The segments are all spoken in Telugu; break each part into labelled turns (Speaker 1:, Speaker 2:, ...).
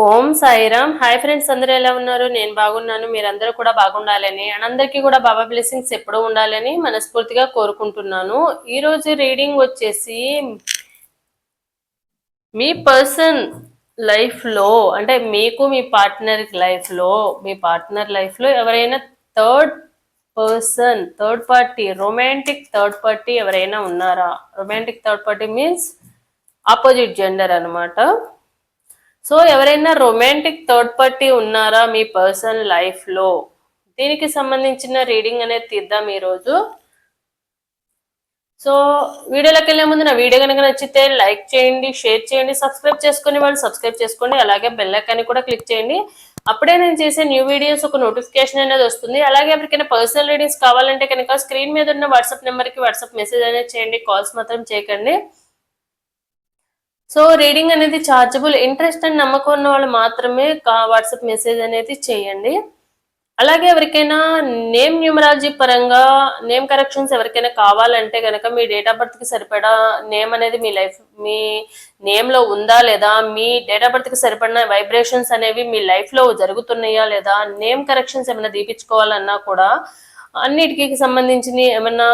Speaker 1: ఓం సాయిరామ్. హాయ్ ఫ్రెండ్స్ అందరూ ఎలా ఉన్నారు? నేను బాగున్నాను మీరందరూ కూడా బాగుండాలని అండ్ అందరికీ కూడా బాబా బ్లెస్సింగ్స్ ఎప్పుడూ ఉండాలని మనస్ఫూర్తిగా కోరుకుంటున్నాను. ఈరోజు రీడింగ్ వచ్చేసి మీ పర్సన్ లైఫ్లో అంటే మీకు మీ పార్ట్నర్ లైఫ్లో మీ పార్ట్నర్ లైఫ్లో ఎవరైనా third person third party romantic third party ఎవరైనా ఉన్నారా? Romantic third party means opposite gender అనమాట సో ఎవరైనా రొమాంటిక్ థర్డ్ పార్టీ ఉన్నారా మీ పర్సనల్ లైఫ్లో దీనికి సంబంధించిన రీడింగ్ అనేది తీద్దాం ఈరోజు. సో వీడియోలోకి వెళ్ళే ముందు నా వీడియో కనుక నచ్చితే లైక్ చేయండి షేర్ చేయండి సబ్స్క్రైబ్ చేసుకుని వాళ్ళు సబ్స్క్రైబ్ చేసుకోండి అలాగే బెల్ కూడా క్లిక్ చేయండి. అప్పుడే నేను చేసే న్యూ వీడియోస్ ఒక నోటిఫికేషన్ అనేది వస్తుంది. అలాగే ఎవరికైనా పర్సనల్ రీడింగ్స్ కావాలంటే కనుక స్క్రీన్ మీద ఉన్న వాట్సాప్ నెంబర్కి వాట్సాప్ మెసేజ్ అనేది చేయండి కాల్స్ మాత్రం చేయకండి. సో రీడింగ్ అనేది చార్జబుల్ ఇంట్రెస్ట్ అని నమ్మకం ఉన్న వాళ్ళు మాత్రమే వాట్సాప్ మెసేజ్ అనేది చేయండి. అలాగే ఎవరికైనా నేమ్ న్యూమరాలజీ పరంగా నేమ్ కరెక్షన్స్ ఎవరికైనా కావాలంటే కనుక మీ డేట్ ఆఫ్ బర్త్కి సరిపడా నేమ్ అనేది మీ లైఫ్ మీ నేమ్లో ఉందా లేదా మీ డేట్ ఆఫ్ బర్త్కి సరిపడిన వైబ్రేషన్స్ అనేవి మీ లైఫ్లో జరుగుతున్నాయా లేదా నేమ్ కరెక్షన్స్ ఏమైనా దీపించుకోవాలన్నా కూడా అన్నిటికీ సంబంధించిన ఏమైనా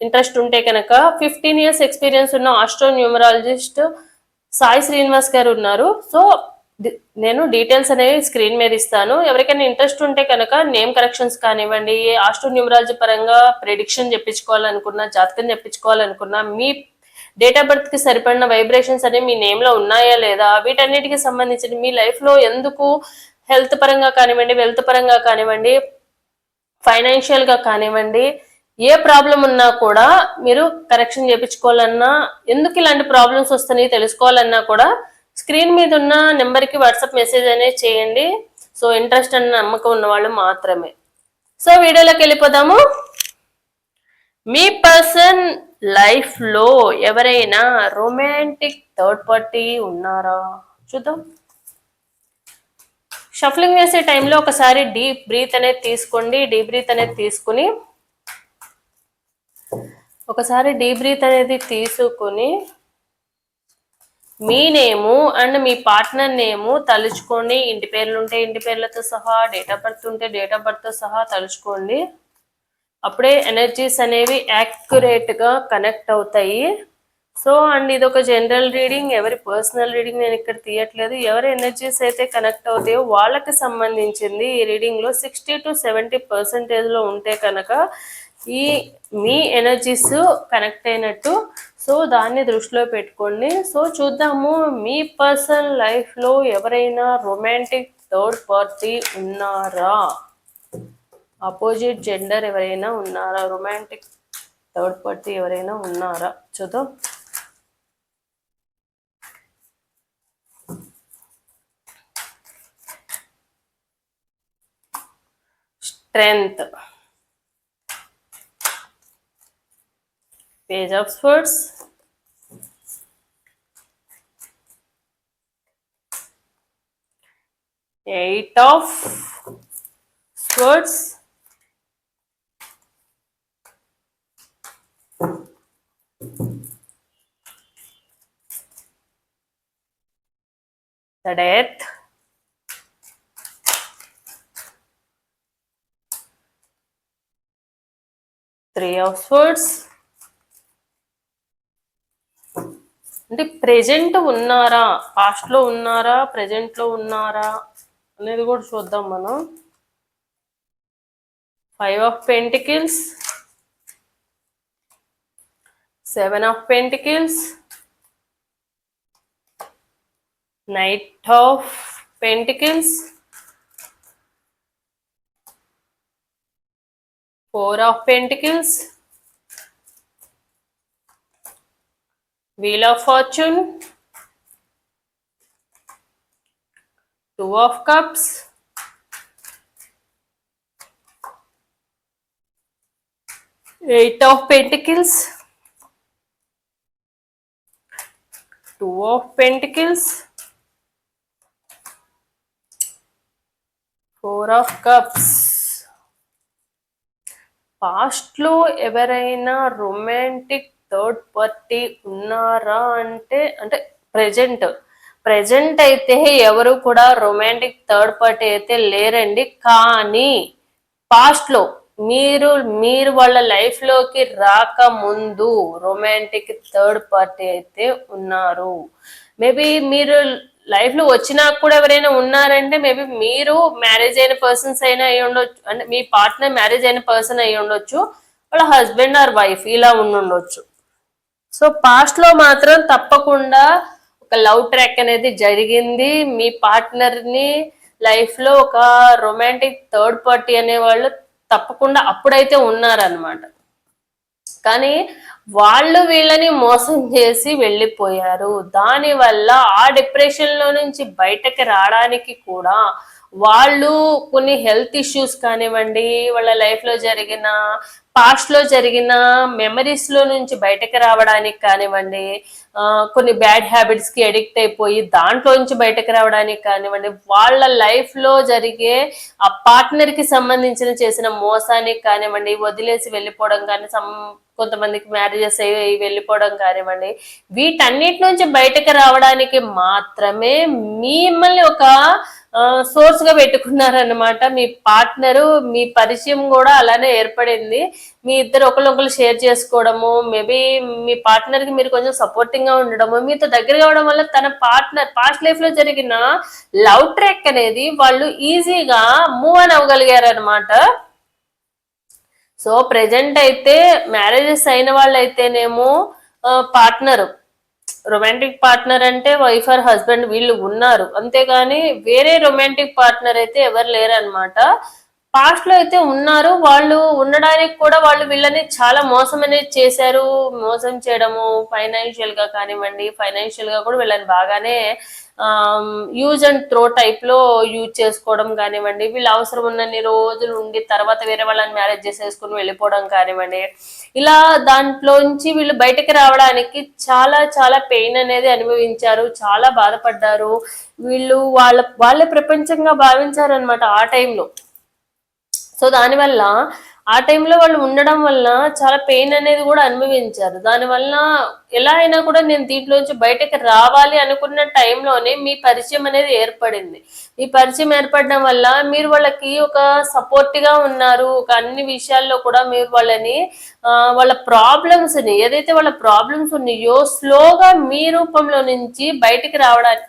Speaker 1: ఇంట్రెస్ట్ ఉంటే కనుక ఫిఫ్టీన్ ఇయర్స్ ఎక్స్పీరియన్స్ ఉన్న ఆస్ట్రో న్యూమరాలజిస్ట్ సాయి శ్రీనివాస్ గారు ఉన్నారు. సో నేను డీటెయిల్స్ అనేవి స్క్రీన్ మీద ఇస్తాను. ఎవరికైనా ఇంట్రెస్ట్ ఉంటే కనుక నేమ్ కరెక్షన్స్ కానివ్వండి ఆస్ట్రో న్యూమరాలజీ పరంగా ప్రిడిక్షన్ చెప్పించుకోవాలనుకున్నా జాతకం చెప్పించుకోవాలనుకున్నా మీ డేట్ ఆఫ్ బర్త్కి సరిపడిన వైబ్రేషన్స్ అనేవి మీ నేమ్లో ఉన్నాయా లేదా వీటన్నిటికి సంబంధించిన మీ లైఫ్లో ఎందుకు హెల్త్ పరంగా కానివ్వండి వెల్త్ పరంగా కానివ్వండి ఫైనాన్షియల్గా కానివ్వండి ఏ ప్రాబ్లం ఉన్నా కూడా మీరు కరెక్షన్ చేయించుకోవాలన్నా ఎందుకు ఇలాంటి ప్రాబ్లమ్స్ వస్తున్నాయి తెలుసుకోవాలన్నా కూడా స్క్రీన్ మీద ఉన్న నెంబర్కి వాట్సాప్ మెసేజ్ అనేది చేయండి. సో ఇంట్రెస్ట్ అన్న నమ్మకం ఉన్న వాళ్ళు మాత్రమే. సో వీడియోలోకి వెళ్ళిపోదాము. మీ పర్సన్ లైఫ్లో ఎవరైనా రొమాంటిక్ థర్డ్ పార్టీ ఉన్నారా? చూద్దాం. షఫ్లింగ్ చేసే టైంలో ఒకసారి డీప్ బ్రీత్ అనేది తీసుకోండి. డీప్ బ్రీత్ అనేది తీసుకుని ఒకసారి డీప్ బ్రీత్ అనేది తీసుకుని మీ నేము అండ్ మీ పార్ట్నర్ నేము తలుచుకోండి. ఇంటి పేర్లు ఉంటే ఇంటి పేర్లతో సహా డేట్ ఆఫ్ బర్త్ ఉంటే డేట్ ఆఫ్ బర్త్తో సహా తలుచుకోండి. అప్పుడే ఎనర్జీస్ అనేవి యాక్యురేట్గా కనెక్ట్ అవుతాయి. సో అండ్ ఇది ఒక జనరల్ రీడింగ్. ఎవరి పర్సనల్ రీడింగ్ నేను ఇక్కడ తీయట్లేదు. ఎవరి ఎనర్జీస్ అయితే కనెక్ట్ అవుతాయో వాళ్ళకి సంబంధించింది ఈ రీడింగ్లో సిక్స్టీ టు సెవెంటీ పర్సెంటేజ్లో ఉంటే కనుక ఈ మీ ఎనర్జీస్ కనెక్ట్ అయినట్టు. సో దాన్ని దృష్టిలో పెట్టుకోండి. సో చూద్దాము మీ పర్సనల్ లైఫ్లో ఎవరైనా రొమాంటిక్ థర్డ్ పార్టీ ఉన్నారా? అపోజిట్ జెండర్ ఎవరైనా ఉన్నారా? రొమాంటిక్ థర్డ్ పార్టీ ఎవరైనా ఉన్నారా? చూద్దాం. Strength page of Swords. Eight of Swords. The death. Three of Swords. అంటే ప్రెజెంట్ ఉన్నారా? పాస్ట్లో ఉన్నారా? ప్రెజెంట్లో ఉన్నారా? అనేది కూడా చూద్దాం మనం. Five of pentacles seven of pentacles knight of pentacles four of pentacles Wheel of Fortune, Two of Cups, Eight of Pentacles, Two of Pentacles, four of cups past లో ఎవరైనా రొమాంటిక్ థర్డ్ పార్టీ ఉన్నారా అంటే అంటే ప్రెజెంట్ ప్రెజెంట్ అయితే ఎవరు కూడా రొమాంటిక్ థర్డ్ పార్టీ అయితే లేరండి. కానీ పాస్ట్లో మీరు మీరు వాళ్ళ లైఫ్లోకి రాకముందు రొమాంటిక్ థర్డ్ పార్టీ అయితే ఉన్నారు. మేబీ మీరు లైఫ్లో వచ్చినా కూడా ఎవరైనా ఉన్నారంటే మేబీ మీరు మ్యారేజ్ అయిన పర్సన్స్ అయినా అయి ఉండొచ్చు. అంటే మీ పార్ట్నర్ మ్యారేజ్ అయిన పర్సన్ అయి ఉండొచ్చు. వాళ్ళ హస్బెండ్ ఆర్ వైఫ్ ఇలా ఉండుండొచ్చు. సో పాస్ట్లో మాత్రం తప్పకుండా ఒక లవ్ ట్రాక్ అనేది జరిగింది. మీ పార్ట్నర్ని లైఫ్లో ఒక రొమాంటిక్ థర్డ్ పార్టీ అనే వాళ్ళు తప్పకుండా అప్పుడైతే ఉన్నారనమాట కానీ వాళ్ళు వీళ్ళని మోసం చేసి వెళ్ళిపోయారు. దానివల్ల ఆ డిప్రెషన్లో నుంచి బయటకి రావడానికి కూడా వాళ్ళు కొన్ని హెల్త్ ఇష్యూస్ కానివ్వండి వాళ్ళ లైఫ్లో జరిగిన పాస్ట్లో జరిగిన మెమరీస్లో నుంచి బయటకు రావడానికి కానివ్వండి కొన్ని బ్యాడ్ హ్యాబిట్స్కి అడిక్ట్ అయిపోయి దాంట్లో నుంచి బయటకు రావడానికి కానివ్వండి వాళ్ళ లైఫ్లో జరిగే ఆ పార్ట్నర్కి సంబంధించిన చేసిన మోసానికి కానివ్వండి వదిలేసి వెళ్ళిపోవడం కానీ సం కొంతమందికి మ్యారేజెస్ అయ్యి వెళ్ళిపోవడం కానివ్వండి వీటన్నిటి నుంచి బయటకు రావడానికి మాత్రమే మిమ్మల్ని ఒక సోర్స్గా పెట్టుకున్నారనమాట మీ పార్ట్నరు మీ పరిచయం కూడా అలానే ఏర్పడింది. మీ ఇద్దరు ఒకరినొకరు షేర్ చేసుకోవడము మేబీ మీ పార్ట్నర్కి మీరు కొంచెం సపోర్టింగ్గా ఉండడము మీతో దగ్గర కావడం వల్ల తన పార్ట్నర్ పాస్ట్ లైఫ్లో జరిగిన లవ్ ట్రాక్ అనేది వాళ్ళు ఈజీగా మూవ్ అని అవ్వగలిగారు అనమాట సో ప్రెజెంట్ అయితే మ్యారేజెస్ అయిన వాళ్ళు అయితేనేమో పార్ట్నర్ రొమాంటిక్ పార్ట్నర్ అంటే వైఫ్ ఆర్ హస్బెండ్ వీళ్ళు ఉన్నారు. అంతేగాని వేరే రొమాంటిక్ పార్ట్నర్ అయితే ఎవరు లేరు పాస్ట్లో అయితే ఉన్నారు. వాళ్ళు ఉండడానికి కూడా వాళ్ళు వీళ్ళని చాలా మోసం అనేది చేశారు. మోసం చేయడము ఫైనాన్షియల్గా కానివ్వండి ఫైనాన్షియల్గా కూడా వీళ్ళని బాగానే యూజ్ అండ్ త్రో టైప్లో యూజ్ చేసుకోవడం కానివ్వండి వీళ్ళు అవసరం ఉన్నన్ని రోజులు ఉండి తర్వాత వేరే వాళ్ళని మ్యారేజ్ చేసేసుకుని వెళ్ళిపోవడం కానివ్వండి. ఇలా దాంట్లోంచి వీళ్ళు బయటకు రావడానికి చాలా చాలా పెయిన్ అనేది అనుభవించారు చాలా బాధపడ్డారు. వీళ్ళు వాళ్ళ వాళ్ళ ప్రపంచంగా భావించారు అనమాట ఆ టైంలో సో దానివల్ల ఆ టైంలో వాళ్ళు ఉండడం వల్ల చాలా పెయిన్ అనేది కూడా అనుభవించారు. దానివల్ల ఎలా అయినా కూడా నేను దీంట్లోంచి బయటకు రావాలి అనుకున్న టైంలోనే మీ పరిచయం అనేది ఏర్పడింది. మీ పరిచయం ఏర్పడడం వల్ల మీరు వాళ్ళకి ఒక సపోర్ట్గా ఉన్నారు. ఒక అన్ని విషయాల్లో కూడా మీరు వాళ్ళని వాళ్ళ ప్రాబ్లమ్స్ని ఏదైతే వాళ్ళ ప్రాబ్లమ్స్ ఉన్నాయో స్లోగా మీ రూపంలో నుంచి బయటికి రావడానికి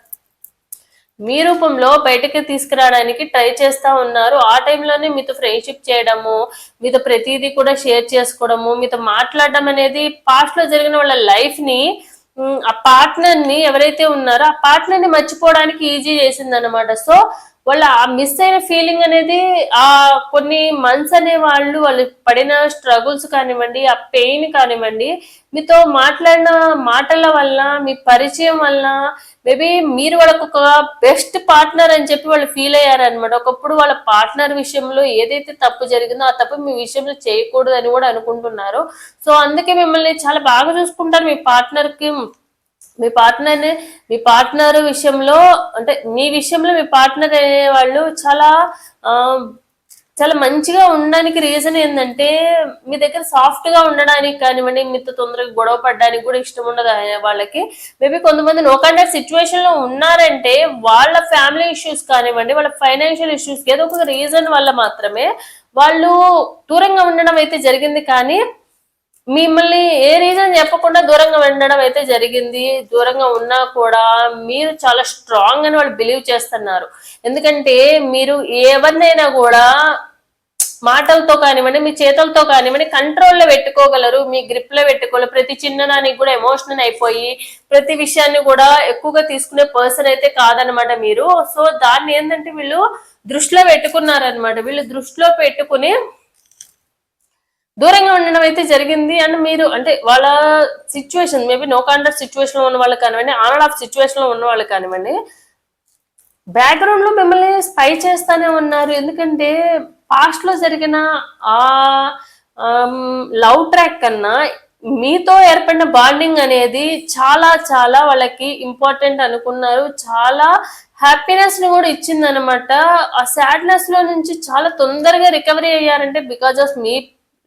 Speaker 1: మీ రూపంలో బయటకి తీసుకురావడానికి ట్రై చేస్తా ఉన్నారు. ఆ టైంలోనే మీతో ఫ్రెండ్షిప్ చేయడము మీతో ప్రతిదీ కూడా షేర్ చేసుకోవడము మీతో మాట్లాడడం అనేది పాస్ట్లో జరిగిన వాళ్ళ లైఫ్ని ఆ పార్ట్నర్ని ఎవరైతే ఉన్నారో ఆ పార్ట్నర్ని మర్చిపోవడానికి ఈజీ చేసింది అనమాట సో వాళ్ళ ఆ మిస్ అయిన ఫీలింగ్ అనేది ఆ కొన్ని మంత్స్ అనే వాళ్ళు వాళ్ళు పడిన స్ట్రగుల్స్ కానివ్వండి ఆ పెయిన్ కానివ్వండి మీతో మాట్లాడిన మాటల వల్ల మీ పరిచయం వల్ల మేబీ మీరు వాళ్ళకు ఒక బెస్ట్ పార్ట్నర్ అని చెప్పి వాళ్ళు ఫీల్ అయ్యారనమాట ఒకప్పుడు వాళ్ళ పార్ట్నర్ విషయంలో ఏదైతే తప్పు జరిగిందో ఆ తప్పు మీ విషయంలో చేయకూడదు అని కూడా అనుకుంటున్నారు. సో అందుకే మిమ్మల్ని చాలా బాగా చూసుకుంటారు మీ పార్ట్నర్కి మీ పార్ట్నర్ మీ పార్ట్నర్ విషయంలో అంటే మీ విషయంలో మీ పార్ట్నర్ అనే వాళ్ళు చాలా చాలా మంచిగా ఉండడానికి రీజన్ ఏంటంటే మీ దగ్గర సాఫ్ట్గా ఉండడానికి కానివ్వండి మీతో తొందరగా గొడవ పడడానికి కూడా ఇష్టం ఉండదు అనే వాళ్ళకి. మేబీ కొంతమంది నో కాంటాక్ట్ సిచ్యువేషన్లో ఉన్నారంటే వాళ్ళ ఫ్యామిలీ ఇష్యూస్ కానివ్వండి వాళ్ళ ఫైనాన్షియల్ ఇష్యూస్ ఏదో ఒక రీజన్ వల్ల మాత్రమే వాళ్ళు దూరంగా ఉండడం అయితే జరిగింది కానీ మిమ్మల్ని ఏ రీజన్ చెప్పకుండా దూరంగా ఉండడం అయితే జరిగింది. దూరంగా ఉన్నా కూడా మీరు చాలా స్ట్రాంగ్ అని వాళ్ళు బిలీవ్ చేస్తున్నారు. ఎందుకంటే మీరు ఎవరినైనా కూడా మాటలతో కానివ్వండి మీ చేతులతో కానివ్వండి కంట్రోల్లో పెట్టుకోగలరు మీ గ్రిప్లో పెట్టుకోగలరు. ప్రతి చిన్నదానికి కూడా ఎమోషనల్ అయిపోయి ప్రతి విషయాన్ని కూడా ఎక్కువగా తీసుకునే పర్సన్ అయితే కాదనమాట మీరు. సో దాన్ని ఏంటంటే వీళ్ళు దృష్టిలో పెట్టుకున్నారనమాట వీళ్ళు దృష్టిలో పెట్టుకుని దూరంగా ఉండడం అయితే జరిగింది. అండ్ మీరు అంటే వాళ్ళ సిచ్యువేషన్ మేబీ నో కాంటాక్ట్ సిచ్యువేషన్లో ఉన్న వాళ్ళు కానివ్వండి ఆన్ ఆఫ్ సిచ్యువేషన్లో ఉన్న వాళ్ళు కానివ్వండి బ్యాక్గ్రౌండ్లో మిమ్మల్ని స్పై చేస్తానే ఉన్నారు. ఎందుకంటే పాస్ట్లో జరిగిన ఆ um, లవ్ ట్రాక్ కన్నా మీతో ఏర్పడిన బాండింగ్ అనేది చాలా చాలా వాళ్ళకి ఇంపార్టెంట్ అనుకున్నారు. చాలా హ్యాపీనెస్ని కూడా ఇచ్చింది అనమాట ఆ సాడ్నెస్లో నుంచి చాలా తొందరగా రికవరీ అయ్యారంటే బికాజ్ ఆఫ్ మీ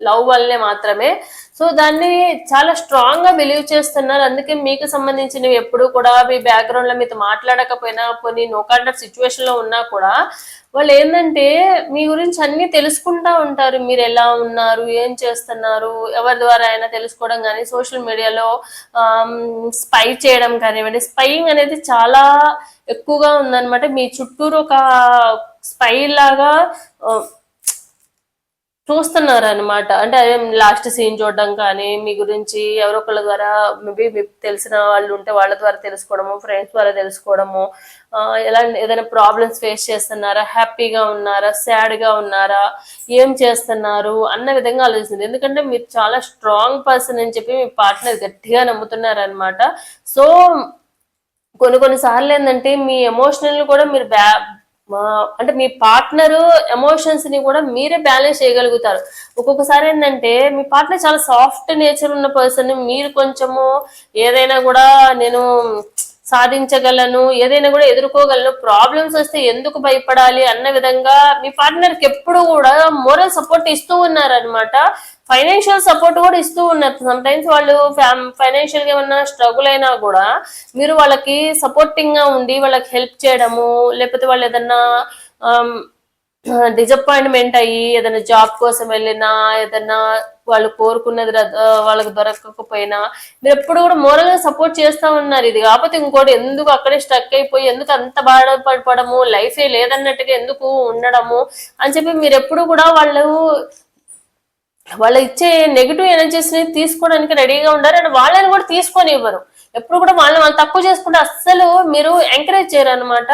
Speaker 1: లవ్ వల్లనే మాత్రమే. సో దాన్ని చాలా స్ట్రాంగ్గా బిలీవ్ చేస్తున్నారు. అందుకే మీకు సంబంధించినవి ఎప్పుడు కూడా మీ బ్యాక్గ్రౌండ్లో మీతో మాట్లాడకపోయినా కొన్ని నో కాంటాక్ట్ సిచ్యువేషన్లో ఉన్నా కూడా వాళ్ళు ఏంటంటే మీ గురించి అన్ని తెలుసుకుంటా ఉంటారు. మీరు ఎలా ఉన్నారు? ఏం చేస్తున్నారు? ఎవరి ద్వారా అయినా తెలుసుకోవడం కానీ సోషల్ మీడియాలో స్పై చేయడం కానివ్వండి. స్పైయింగ్ అనేది చాలా ఎక్కువగా ఉందన్నమాట. మీ చుట్టూరు ఒక స్పై లాగా చూస్తున్నారు అనమాట అంటే లాస్ట్ సీన్ చూడడం కానీ మీ గురించి ఎవరో ఒకళ్ళ ద్వారా మేబీ మీకు తెలిసిన వాళ్ళు ఉంటే వాళ్ళ ద్వారా తెలుసుకోవడము ఫ్రెండ్స్ ద్వారా తెలుసుకోవడము ఎలా ఏదైనా ప్రాబ్లమ్స్ ఫేస్ చేస్తున్నారా? హ్యాపీగా ఉన్నారా? సాడ్గా ఉన్నారా? ఏం చేస్తున్నారు? అన్న విధంగా ఆలోచిస్తుంది. ఎందుకంటే మీరు చాలా స్ట్రాంగ్ పర్సన్ అని చెప్పి మీ పార్ట్నర్ గట్టిగా నమ్ముతున్నారనమాట సో కొన్ని కొన్ని సార్లు ఏంటంటే మీ ఎమోషనల్ కూడా మీరు బ్యా మా- అంటే మీ పార్ట్నర్ ఎమోషన్స్ని కూడా మీరే బ్యాలెన్స్ చేయగలుగుతారు. ఒక్కొక్కసారి ఏంటంటే మీ పార్ట్నర్ చాలా సాఫ్ట్ నేచర్ ఉన్న పర్సన్ మీరు కొంచెము ఏదైనా కూడా నేను సాధించగలను ఏదైనా కూడా ఎదుర్కోగలను ప్రాబ్లమ్స్ వస్తే ఎందుకు భయపడాలి అన్న విధంగా మీ పార్ట్నర్కి ఎప్పుడు కూడా మోరల్ సపోర్ట్ ఇస్తూ ఉన్నారనమాట ఫైనాన్షియల్ సపోర్ట్ కూడా ఇస్తూ ఉన్నారు. సమ్ టైమ్స్ వాళ్ళు ఫైనాన్షియల్గా ఏమన్నా స్ట్రగుల్ అయినా కూడా మీరు వాళ్ళకి సపోర్టింగ్గా ఉండి వాళ్ళకి హెల్ప్ చేయడము లేకపోతే వాళ్ళు ఏదన్నా um, డిజప్పాయింట్మెంట్ అయ్యి ఏదైనా జాబ్ కోసం వెళ్ళినా ఏదైనా వాళ్ళు కోరుకున్నది వాళ్ళకి దొరకకపోయినా మీరు ఎప్పుడు కూడా మోరల్ సపోర్ట్ చేస్తా ఉన్నారు. ఇది కాకపోతే ఇంకోటి ఎందుకు అక్కడే స్ట్రక్ అయిపోయి ఎందుకు అంత బాధపడము లైఫే లేదన్నట్టుగా ఎందుకు ఉండడము అని చెప్పి మీరు ఎప్పుడు కూడా వాళ్ళు వాళ్ళు ఇచ్చే నెగిటివ్ ఎనర్జీస్ని తీసుకోవడానికి రెడీగా ఉండరు అండ్ వాళ్ళని కూడా తీసుకొని ఇవ్వరు. ఎప్పుడు కూడా వాళ్ళని వాళ్ళు తక్కువ చేసుకుంటే అస్సలు మీరు ఎంకరేజ్ చేయరు అనమాట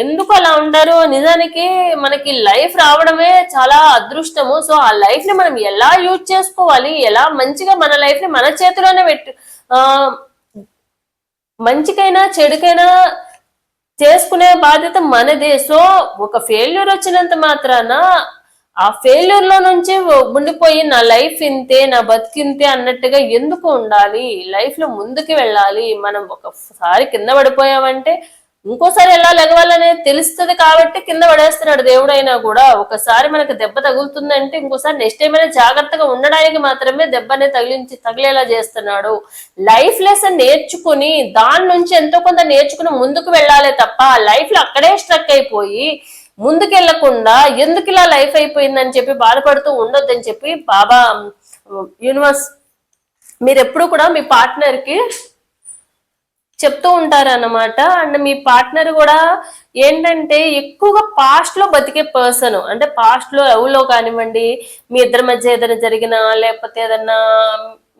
Speaker 1: ఎందుకు అలా ఉండరు? నిజానికి మనకి లైఫ్ రావడమే చాలా అదృష్టము. సో ఆ లైఫ్ని మనం ఎలా యూజ్ చేసుకోవాలి? ఎలా మంచిగా మన లైఫ్ని మన చేతిలోనే పెట్టు మంచికైనా చెడుకైనా చేసుకునే బాధ్యత మనదే. సో ఒక ఫెయిల్యూర్ వచ్చినంత మాత్రాన ఆ ఫెయిల్యూర్లో నుంచి ఉండిపోయి నా లైఫ్ ఇంతే నా బతికింతే అన్నట్టుగా ఎందుకు ఉండాలి? లైఫ్లో ముందుకు వెళ్ళాలి? మనం ఒకసారి కింద పడిపోయామంటే ఇంకోసారి ఎలా లెగవాలనేది తెలుస్తుంది కాబట్టి కింద పడేస్తున్నాడు దేవుడైనా కూడా. ఒకసారి మనకు దెబ్బ తగులుతుందంటే ఇంకోసారి నెక్స్ట్ టైం అయినా జాగ్రత్తగా ఉండడానికి మాత్రమే దెబ్బనే తగిలించి తగిలేలా చేస్తున్నాడు. లైఫ్ లెసన్ నేర్చుకుని దాని నుంచి ఎంతో కొంత నేర్చుకుని ముందుకు వెళ్ళాలి తప్ప లైఫ్లో అక్కడే స్ట్రక్ అయిపోయి ముందుకెళ్ళకుండా ఎందుకు ఇలా లైఫ్ అయిపోయిందని చెప్పి బాధపడుతూ ఉండొద్దని చెప్పి బాబా యూనివర్స్ మీరు ఎప్పుడు కూడా మీ పార్ట్నర్కి చెప్తూ ఉంటారన్నమాట. అండ్ మీ పార్ట్నర్ కూడా ఏంటంటే ఎక్కువగా పాస్ట్లో బతికే పర్సన్ అంటే పాస్ట్లో లవ్లో కానివ్వండి మీ ఇద్దరి మధ్య ఏదైనా జరిగినా లేకపోతే ఏదన్నా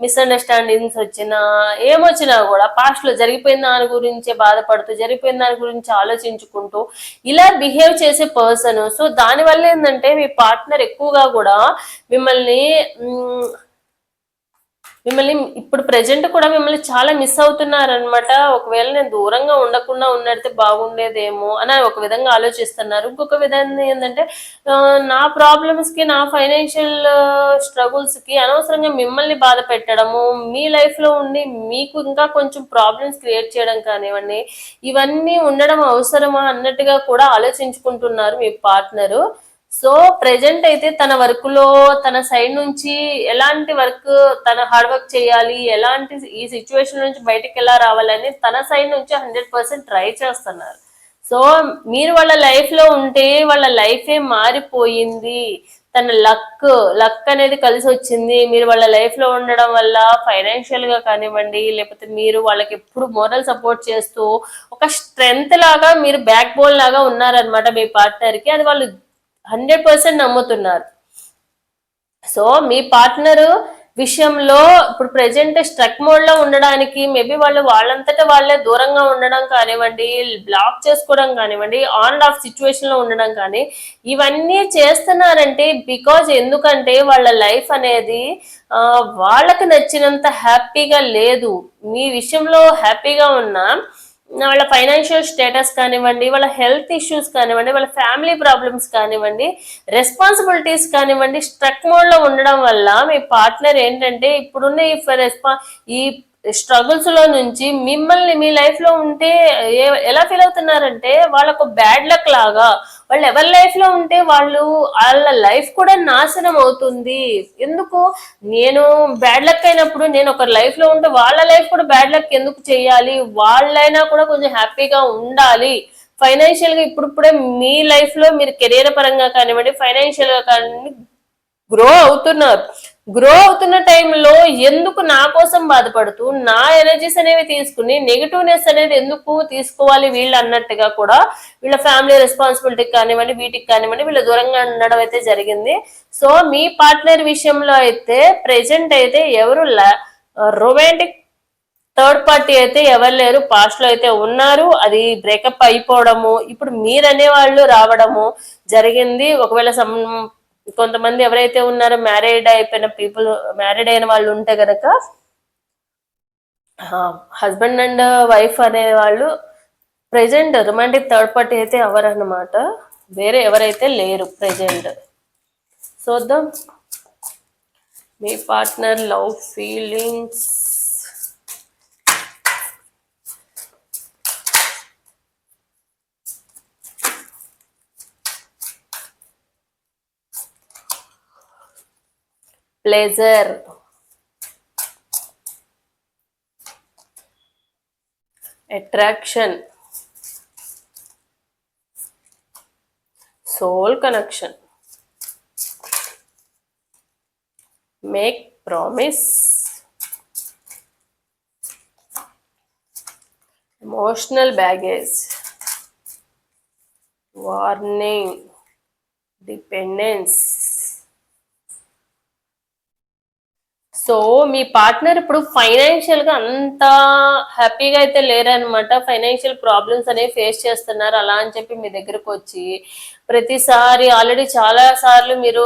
Speaker 1: మిస్అండర్స్టాండింగ్స్ వచ్చినా ఏమొచ్చినా కూడా పాస్ట్లో జరిగిపోయిన దాని గురించే బాధపడుతూ జరిగిపోయిన దాని గురించి ఆలోచించుకుంటూ ఇలా బిహేవ్ చేసే పర్సన్ సో దానివల్ల ఏంటంటే మీ పార్ట్నర్ ఎక్కువగా కూడా మిమ్మల్ని మిమ్మల్ని ఇప్పుడు ప్రెజెంట్ కూడా మిమ్మల్ని చాలా మిస్ అవుతున్నారనమాట ఒకవేళ నేను దూరంగా ఉండకుండా ఉన్నడితే బాగుండేదేమో అని ఒక విధంగా ఆలోచిస్తున్నారు. ఇంకొక విధంగా ఏంటంటే నా ప్రాబ్లమ్స్కి నా ఫైనాన్షియల్ స్ట్రగుల్స్కి అనవసరంగా మిమ్మల్ని బాధ పెట్టడము మీ లైఫ్లో ఉండి మీకు ఇంకా కొంచెం ప్రాబ్లమ్స్ క్రియేట్ చేయడం కానివ్వండి ఇవన్నీ ఉండడం అవసరమా అన్నట్టుగా కూడా ఆలోచించుకుంటున్నారు మీ పార్ట్నరు సో ప్రెజెంట్ అయితే తన వర్క్లో తన సైడ్ నుంచి ఎలాంటి వర్క్ తన హార్డ్ వర్క్ చేయాలి ఎలాంటి ఈ సిచ్యువేషన్ నుంచి బయటకు ఎలా రావాలని తన సైడ్ నుంచి హండ్రెడ్ పర్సెంట్ ట్రై చేస్తున్నారు. సో మీరు వాళ్ళ లైఫ్లో ఉంటే వాళ్ళ లైఫే మారిపోయింది తన లక్ లక్ అనేది కలిసి వచ్చింది. మీరు వాళ్ళ లైఫ్లో ఉండడం వల్ల ఫైనాన్షియల్గా కానివ్వండి లేకపోతే మీరు వాళ్ళకి ఎప్పుడు మోరల్ సపోర్ట్ చేస్తూ ఒక స్ట్రెంగ్త్ లాగా మీరు బ్యాక్ బోన్ లాగా ఉన్నారనమాట మీ పార్ట్నర్కి. అది వాళ్ళు హండ్రెడ్ పర్సెంట్ నమ్ముతున్నారు. సో మీ పార్ట్నర్ విషయంలో ఇప్పుడు ప్రెజెంట్ స్ట్రక్ మోడ్లో ఉండడానికి మేబీ వాళ్ళు వాళ్ళంతటా వాళ్ళే దూరంగా ఉండడం కానివ్వండి బ్లాక్ చేసుకోవడం కానివ్వండి ఆన్ అండ్ ఆఫ్ సిచ్యువేషన్లో ఉండడం కానీ ఇవన్నీ చేస్తున్నారంటే బికాజ్ ఎందుకంటే వాళ్ళ లైఫ్ అనేది వాళ్ళకి నచ్చినంత హ్యాపీగా లేదు. మీ విషయంలో హ్యాపీగా ఉన్నా వాళ్ళ ఫైనాన్షియల్ స్టేటస్ కానివ్వండి వాళ్ళ హెల్త్ ఇష్యూస్ కానివ్వండి వాళ్ళ ఫ్యామిలీ ప్రాబ్లమ్స్ కానివ్వండి రెస్పాన్సిబిలిటీస్ కానివ్వండి స్ట్రక్ మోడ్లో ఉండడం వల్ల మీ పార్ట్నర్ ఏంటంటే ఇప్పుడున్న ఈ రెస్పా ఈ స్ట్రగుల్స్లో నుంచి మిమ్మల్ని మీ లైఫ్లో ఉంటే ఎలా ఫీల్ అవుతున్నారంటే వాళ్ళకు బ్యాడ్ లక్ లాగా వాళ్ళు ఎవరి లైఫ్లో ఉంటే వాళ్ళు వాళ్ళ లైఫ్ కూడా నాశనం అవుతుంది. ఎందుకు? నేను బ్యాడ్ లక్ అయినప్పుడు నేను ఒక లైఫ్లో ఉంటే వాళ్ళ లైఫ్ కూడా బ్యాడ్ లక్ ఎందుకు చేయాలి? వాళ్ళైనా కూడా కొంచెం హ్యాపీగా ఉండాలి. ఫైనాన్షియల్గా ఇప్పుడిప్పుడే మీ లైఫ్లో మీరు కెరీర్ పరంగా కానివ్వండి ఫైనాన్షియల్గా కానివ్వండి గ్రో అవుతున్నారు. గ్రో అవుతున్న టైంలో కోసం బాధపడుతూ నా ఎనర్జీస్ అనేవి తీసుకుని నెగిటివ్నెస్ అనేది ఎందుకు తీసుకోవాలి వీళ్ళు అన్నట్టుగా కూడా వీళ్ళ ఫ్యామిలీ రెస్పాన్సిబిలిటీ కానివ్వండి వీటికి కానివ్వండి వీళ్ళ దూరంగా ఉండడం అయితే జరిగింది. సో మీ పార్ట్నర్ విషయంలో అయితే ప్రెజెంట్ అయితే ఎవరు రొమాంటిక్ థర్డ్ పార్టీ అయితే ఎవరు లేరు పాస్ట్లో అయితే ఉన్నారు అది బ్రేకప్ అయిపోవడము ఇప్పుడు మీరనే వాళ్ళు రావడము జరిగింది. ఒకవేళ కొంతమంది ఎవరైతే ఉన్నారో మ్యారీడ్ అయిపోయిన పీపుల్ మ్యారీడ్ అయిన వాళ్ళు ఉంటే కనుక హస్బెండ్ అండ్ వైఫ్ అనే వాళ్ళు ప్రెజెంట్ రొమాంటిక్ థర్డ్ పార్టీ అయితే ఎవరన్నమాట? వేరే ఎవరైతే లేరు ప్రెజెంట్ చూద్దాం. మీ partner love feelings pleasure. Attraction. Soul connection. Make promise. Emotional baggage. Warning. Dependence. So మీ పార్ట్నర్ ఇప్పుడు ఫైనాన్షియల్గా అంత హ్యాపీగా అయితే లేరనమాట ఫైనాన్షియల్ ప్రాబ్లమ్స్ అనేవి ఫేస్ చేస్తున్నారు. అలా అని చెప్పి మీ దగ్గరకు వచ్చి ప్రతిసారి ఆల్రెడీ చాలా సార్లు మీరు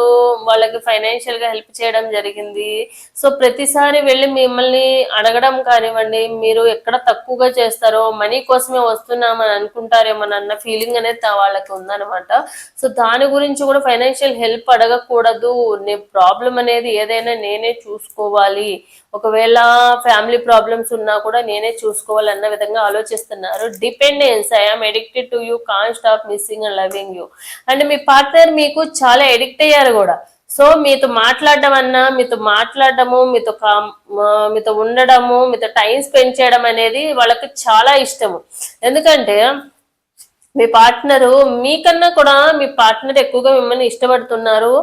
Speaker 1: వాళ్ళకి ఫైనాన్షియల్గా హెల్ప్ చేయడం జరిగింది. సో ప్రతిసారి వెళ్ళి మిమ్మల్ని అడగడం కానివ్వండి మీరు ఎక్కడ తక్కువగా చేస్తారో మనీ కోసమే వస్తున్నామని అనుకుంటారేమోనన్న ఫీలింగ్ అనేది వాళ్ళకి ఉందన్నమాట. సో దాని గురించి కూడా ఫైనాన్షియల్ హెల్ప్ అడగకూడదు. నీ ప్రాబ్లం అనేది ఏదైనా నేనే చూసుకోవాలి. ఒకవేళ ఫ్యామిలీ ప్రాబ్లమ్స్ ఉన్నా కూడా నేనే చూసుకోవాలన్న విధంగా ఆలోచిస్తున్నారు. Dependence I'm addicted to you can't stop missing and loving you and me partner మీకు చాలా ఎడిక్ట్ అయ్యారు కూడా. సో మీతో మాట్లాడడం అన్నా మీతో మాట్లాడడము మీతో మీతో ఉండడము మీతో టైం స్పెండ్ చేయడం అనేది వాళ్ళకి చాలా ఇష్టము. ఎందుకంటే మీ పార్ట్నరు మీకన్నా కూడా మీ పార్ట్నర్ ఎక్కువగా మిమ్మల్ని ఇష్టపడుతున్నారు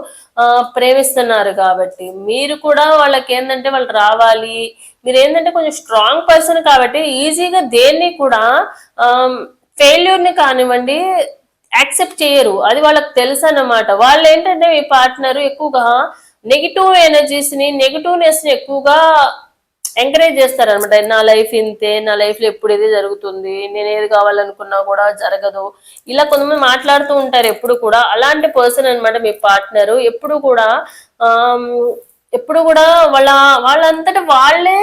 Speaker 1: ప్రేమిస్తున్నారు కాబట్టి. మీరు కూడా వాళ్ళకి ఏంటంటే వాళ్ళు రావాలి. మీరు ఏంటంటే కొంచెం స్ట్రాంగ్ పర్సన్ కాబట్టి ఈజీగా దేన్ని కూడా ఫెయిల్యూర్ని కానివ్వండి యాక్సెప్ట్ చేయరు. అది వాళ్ళకి తెలుసు అన్నమాట వాళ్ళు ఏంటంటే మీ పార్ట్నర్ ఎక్కువగా నెగిటివ్ ఎనర్జీస్ని నెగిటివ్నెస్ని ఎక్కువగా ఎంకరేజ్ చేస్తారు అనమాట నా లైఫ్ ఇంతే నా లైఫ్లో ఎప్పుడు ఇది జరుగుతుంది నేను ఏది కావాలనుకున్నా కూడా జరగదు. ఇలా కొంతమంది మాట్లాడుతూ ఉంటారు ఎప్పుడు కూడా. అలాంటి పర్సన్ అనమాట మీ పార్ట్నర్ ఎప్పుడు కూడా ఎప్పుడు కూడా వాళ్ళ వాళ్ళంతట వాళ్ళే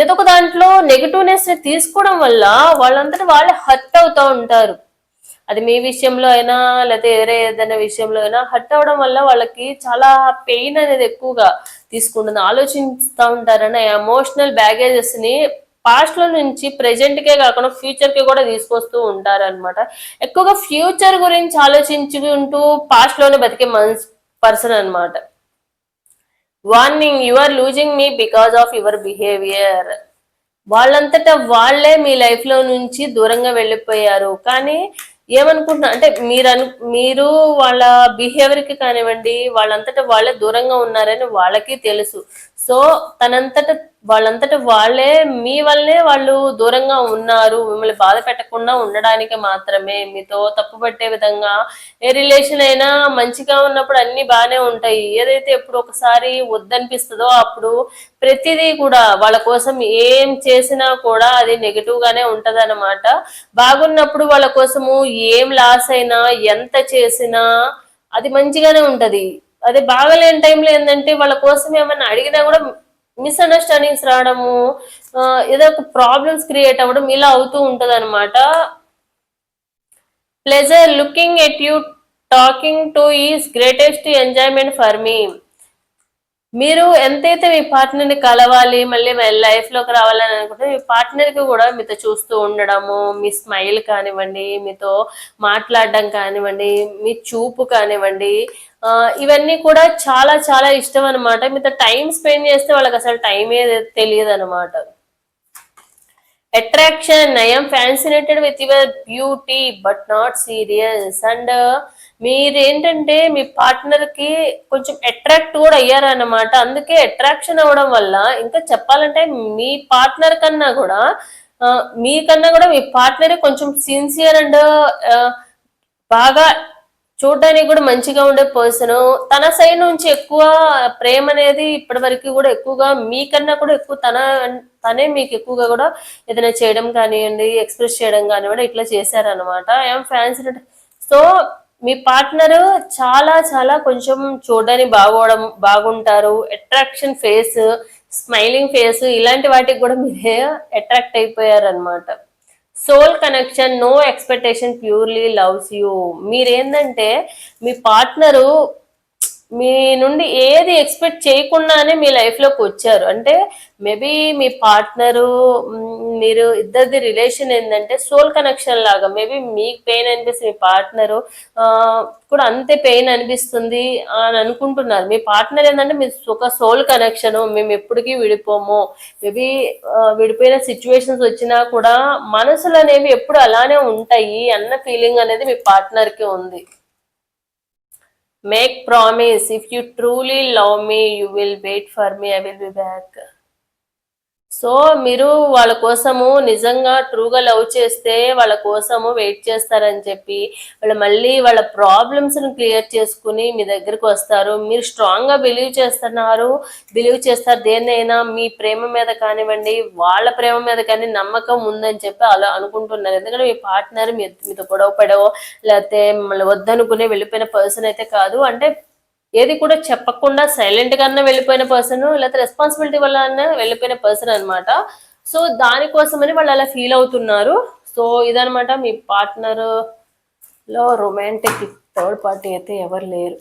Speaker 1: ఏదో ఒక దాంట్లో నెగిటివ్నెస్ని తీసుకోవడం వల్ల వాళ్ళంతట వాళ్ళే హర్ట్ అవుతూ ఉంటారు. అది మీ విషయంలో అయినా లేకపోతే వేరే ఏదైనా విషయంలో అయినా హర్ట్ అవడం వల్ల వాళ్ళకి చాలా పెయిన్ అనేది ఎక్కువగా తీసుకుంటుంది. ఆలోచిస్తూ ఉంటారని ఎమోషనల్ బ్యాగేజెస్ని పాస్ట్లో నుంచి ప్రెజెంట్ కే కాకుండా ఫ్యూచర్కి కూడా తీసుకొస్తూ ఉంటారు అనమాట ఎక్కువగా ఫ్యూచర్ గురించి ఆలోచించుకుంటూ పాస్ట్లోనే బతికే మన్స్ పర్సన్ అన్నమాట. Warning you are losing me because of your behaviour వాళ్ళంతటా వాళ్ళే మీ లైఫ్లో నుంచి దూరంగా వెళ్ళిపోయారు. కానీ ఏమనుకుంటున్నా అంటే మీరు అను మీరు వాళ్ళ బిహేవియర్కి కానివ్వండి వాళ్ళంతటా వాళ్ళే దూరంగా ఉన్నారని వాళ్ళకి తెలుసు. సో తనంతట వాళ్ళంతట వాళ్ళే మీ వల్లే వాళ్ళు దూరంగా ఉన్నారు. మిమ్మల్ని బాధ పెట్టకుండా ఉండడానికి మాత్రమే. మీతో తప్పు పట్టే విధంగా ఏ రిలేషన్ అయినా మంచిగా ఉన్నప్పుడు అన్ని బాగానే ఉంటాయి. ఏదైతే ఎప్పుడు ఒకసారి వద్దనిపిస్తుందో అప్పుడు ప్రతిదీ కూడా వాళ్ళ కోసం ఏం చేసినా కూడా అది నెగిటివ్ గానే ఉంటది బాగున్నప్పుడు వాళ్ళ కోసము ఏం లాస్ అయినా ఎంత చేసినా అది మంచిగానే ఉంటది. అదే బాగలేని టైంలో ఏంటంటే వాళ్ళ కోసం ఏమైనా అడిగినా కూడా మిస్అండర్స్టాండింగ్స్ రావడము ఏదో ఒక ప్రాబ్లమ్స్ క్రియేట్ అవ్వడం ఇలా అవుతూ ఉంటుంది అనమాట pleasure looking at you talking to is greatest enjoyment for me మీరు ఎంతైతే మీ పార్ట్నర్ని కలవాలి మళ్ళీ లైఫ్ లైఫ్లోకి రావాలని అనుకుంటే మీ పార్ట్నర్కి కూడా మీతో చూస్తూ ఉండడము మీ స్మైల్ కానివ్వండి మీతో మాట్లాడడం కానివ్వండి మీ చూపు కానివ్వండి ఇవన్నీ కూడా చాలా చాలా ఇష్టం అనమాట మీతో టైం స్పెండ్ చేస్తే వాళ్ళకి అసలు టైమే తెలియదు అనమాట attraction I'm fascinated with your beauty but not serious and మీరేంటంటే మీ పార్ట్నర్కి కొంచెం అట్రాక్ట్ కూడా అయ్యారన్నమాట. అందుకే అట్రాక్షన్ అవ్వడం వల్ల ఇంకా చెప్పాలంటే మీ పార్ట్నర్ కన్నా కూడా మీకన్నా కూడా మీ పార్ట్నరే కొంచెం సిన్సియర్ అండ్ uh, బాగా చూడడానికి కూడా మంచిగా ఉండే పర్సన్ తన సైడ్ నుంచి ఎక్కువ ప్రేమ అనేది ఇప్పటి వరకు కూడా ఎక్కువగా మీకన్నా కూడా ఎక్కువ తన తనే మీకు ఎక్కువగా కూడా ఏదైనా చేయడం కానివ్వండి ఎక్స్ప్రెస్ చేయడం కానివ్వండి ఇట్లా చేశారనమాట ఏం ఫ్యాన్స్ సో మీ పార్ట్నర్ చాలా చాలా కొంచెం చూడడానికి బాగోవడం బాగుంటారు. అట్రాక్షన్ ఫేస్ స్మైలింగ్ ఫేస్ ఇలాంటి వాటికి కూడా మీరే అట్రాక్ట్ అయిపోయారు అనమాట soul connection no expectation purely loves you. మీరేందంటే మీ పార్ట్నరు మీ నుండి ఏది ఎక్స్పెక్ట్ చేయకుండానే మీ లైఫ్లోకి వచ్చారు? అంటే మేబీ మీ పార్ట్నరు మీరు ఇద్దరిది రిలేషన్ ఏంటంటే సోల్ కనెక్షన్ లాగా మేబీ మీకు పెయిన్ అనిపిస్తుంది మీ పార్ట్నరు కూడా అంతే పెయిన్ అనిపిస్తుంది అని అనుకుంటున్నారు. మీ పార్ట్నర్ ఏంటంటే మీ ఒక సోల్ కనెక్షన్ మేము ఎప్పటికీ విడిపోము. మేబీ విడిపోయిన సిచ్యువేషన్స్ వచ్చినా కూడా మనసులు అనేవి ఎప్పుడు అలానే ఉంటాయి అన్న ఫీలింగ్ అనేది మీ పార్ట్నర్కి ఉంది. Make promise. If you truly love me, you will wait for me. I will be back. So మీరు వాళ్ళ కోసము నిజంగా ట్రూగా లవ్ చేస్తే వాళ్ళ కోసము వెయిట్ చేస్తారని చెప్పి వాళ్ళు మళ్ళీ వాళ్ళ ప్రాబ్లమ్స్ని క్లియర్ చేసుకుని మీ దగ్గరకు వస్తారు. మీరు స్ట్రాంగ్గా బిలీవ్ చేస్తున్నారు బిలీవ్ చేస్తారు దేన్నైనా మీ ప్రేమ మీద కానివ్వండి వాళ్ళ ప్రేమ మీద కానీ నమ్మకం ఉందని చెప్పి అలా అనుకుంటున్నారు. ఎందుకంటే మీ పార్ట్నర్ మీ మీతో గొడవ పడవో లేకపోతే మళ్ళీ వద్దనుకునే వెళ్ళిపోయిన పర్సన్ అయితే కాదు. అంటే ఏది కూడా చెప్పకుండా సైలెంట్ గానే వెళ్ళిపోయిన పర్సన్ లేకపోతే రెస్పాన్సిబిలిటీ వల్ల వెళ్ళిపోయిన పర్సన్ అన్నమాట. సో దానికోసమని వాళ్ళు అలా ఫీల్ అవుతున్నారు. సో ఇదనమాట మీ పార్ట్నర్లో రొమాంటిక్ థర్డ్ పార్టీ అయితే ఎవరు లేరు.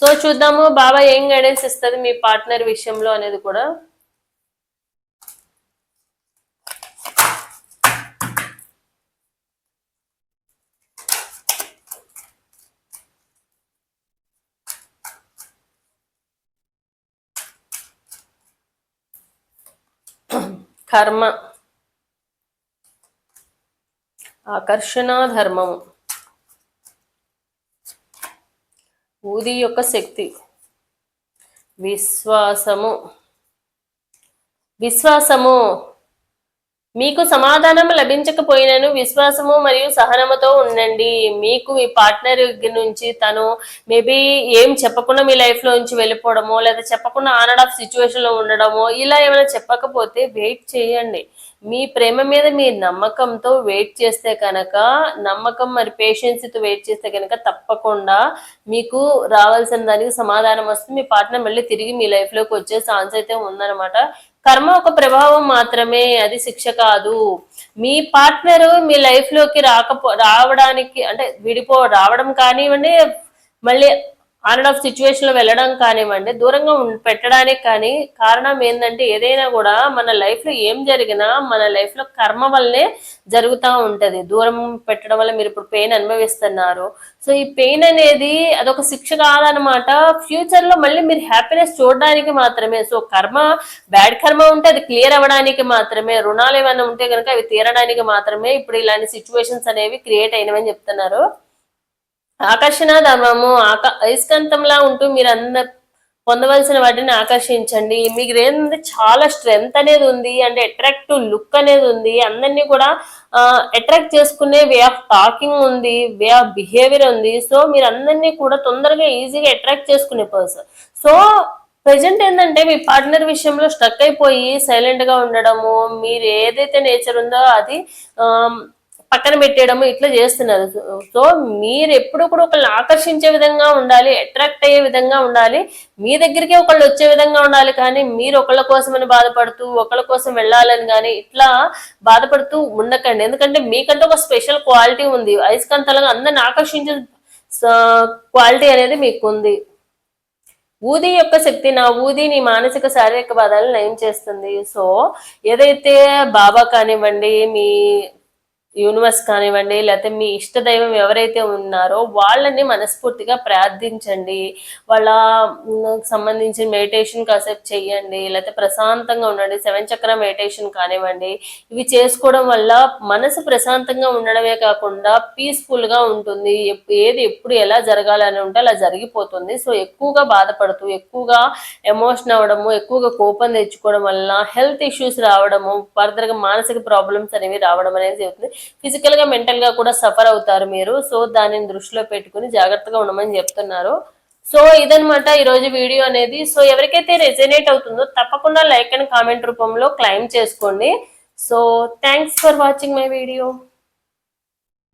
Speaker 1: సో చూద్దాము బాబా ఏం గైడెన్స్ ఇస్తుంది మీ పార్ట్నర్ విషయంలో అనేది కూడా. కర్మ. ఆకర్షణ ధర్మము ఊది యొక్క శక్తి. విశ్వాసము. విశ్వాసము. మీకు సమాధానం లభించకపోయినను విశ్వాసము మరియు సహనముతో ఉండండి. మీకు మీ పార్ట్నర్ నుంచి తను మేబీ ఏం చెప్పకుండా మీ లైఫ్లో నుంచి వెళ్ళిపోవడమో లేదా చెప్పకుండా ఆన్ అండ్ ఆఫ్ సిచ్యువేషన్లో ఉండడమో ఇలా ఏమైనా చెప్పకపోతే వెయిట్ చేయండి. మీ ప్రేమ మీద మీ నమ్మకంతో వెయిట్ చేస్తే కనుక నమ్మకం మరి పేషెన్స్తో వెయిట్ చేస్తే కనుక తప్పకుండా మీకు రావాల్సిన దానికి సమాధానం వస్తుంది. మీ పార్ట్నర్ మళ్ళీ తిరిగి మీ లైఫ్లోకి వచ్చే ఛాన్స్ అయితే ఉందన్నమాట. కర్మ ఒక ప్రభావం మాత్రమే అది శిక్ష కాదు. మీ పార్ట్నర్ మీ లైఫ్లోకి రాకపో రావడానికి అంటే విడిపో రావడం కానివ్వండి మళ్ళీ ఆన్ అండ్ ఆఫ్ సిచ్యువేషన్లో వెళ్ళడం కానివ్వండి దూరంగా ఉం- పెట్టడానికి కానీ కారణం ఏంటంటే ఏదైనా కూడా మన లైఫ్లో ఏం జరిగినా మన లైఫ్లో కర్మ వల్లనే జరుగుతూ ఉంటది. దూరం పెట్టడం వల్ల మీరు ఇప్పుడు పెయిన్ అనుభవిస్తున్నారు. సో ఈ పెయిన్ అనేది అదొక శిక్ష కాదనమాట ఫ్యూచర్లో మళ్ళీ మీరు హ్యాపీనెస్ చూడడానికి మాత్రమే సో కర్మ బ్యాడ్ కర్మ ఉంటే అది క్లియర్ అవ్వడానికి మాత్రమే రుణాలు ఏమైనా ఉంటే కనుక అవి తీరడానికి మాత్రమే ఇప్పుడు ఇలాంటి సిచ్యువేషన్స్ అనేవి క్రియేట్ అయినవని చెప్తున్నారు. ఆకర్షణ ధర్మము ఆక అయస్కాంతంలా ఉంటూ మీరు అందరు పొందవలసిన వాటిని ఆకర్షించండి. మీకు ఏంటంటే చాలా స్ట్రెంగ్త్ అనేది ఉంది అంటే అట్రాక్టివ్ లుక్ అనేది ఉంది. అందరినీ కూడా అట్రాక్ట్ చేసుకునే వే ఆఫ్ టాకింగ్ ఉంది వే ఆఫ్ బిహేవియర్ ఉంది. సో మీరు అందరినీ కూడా తొందరగా ఈజీగా అట్రాక్ట్ చేసుకునే పర్సన్ సో ప్రజెంట్ ఏంటంటే మీ పార్ట్నర్ విషయంలో స్ట్రక్ అయిపోయి సైలెంట్గా ఉండడము. మీరు ఏదైతే నేచర్ ఉందో అది పక్కన పెట్టేయడము ఇట్లా చేస్తున్నారు. సో మీరు ఎప్పుడు కూడా ఒకళ్ళని ఆకర్షించే విధంగా ఉండాలి అట్రాక్ట్ అయ్యే విధంగా ఉండాలి. మీ దగ్గరికి ఒకళ్ళు వచ్చే విధంగా ఉండాలి కానీ మీరు ఒకళ్ళ కోసమని బాధపడుతూ ఒకళ్ళ కోసం వెళ్ళాలని కానీ ఇట్లా బాధపడుతూ ఉండకండి. ఎందుకంటే మీకంటే ఒక స్పెషల్ క్వాలిటీ ఉంది. అయస్కాంతాలుగా అందరిని ఆకర్షించే క్వాలిటీ అనేది మీకు ఉంది ఊది యొక్క శక్తి నా ఊది నీ మానసిక శారీరక బాధలను నయం చేస్తుంది. సో ఏదైతే బాబా కానివ్వండి మీ యూనివర్స్ కానివ్వండి లేకపోతే మీ ఇష్ట దైవం ఎవరైతే ఉన్నారో వాళ్ళని మనస్ఫూర్తిగా ప్రార్థించండి. వాళ్ళ సంబంధించిన మెడిటేషన్ కాసేపు చేయండి లేకపోతే ప్రశాంతంగా ఉండండి. సెవెన్ చక్ర మెడిటేషన్ కానివ్వండి. ఇవి చేసుకోవడం వల్ల మనసు ప్రశాంతంగా ఉండడమే కాకుండా పీస్ఫుల్గా ఉంటుంది. ఎప్- ఏది ఎప్పుడు ఎలా జరగాలని ఉంటే అలా జరిగిపోతుంది. సో ఎక్కువగా బాధపడుతూ ఎక్కువగా ఎమోషన్ అవ్వడము ఎక్కువగా కోపం తెచ్చుకోవడం వల్ల హెల్త్ ఇష్యూస్ రావడము ఫర్దర్గా మానసిక ప్రాబ్లమ్స్ అనేవి రావడం అనేది జరుగుతుంది. ఫిజికల్గా మెంటల్గా కూడా సఫర్ అవుతారు మీరు. సో దానిని దృష్టిలో పెట్టుకుని జాగ్రత్తగా ఉండమని చెప్తున్నారు. సో ఇదనమాట ఈ రోజు వీడియో అనేది. సో ఎవరికైతే రెజనేట్ అవుతుందో తప్పకుండా లైక్ అండ్ కామెంట్ రూపంలో క్లైమ్ చేసుకోండి. So thanks for watching my video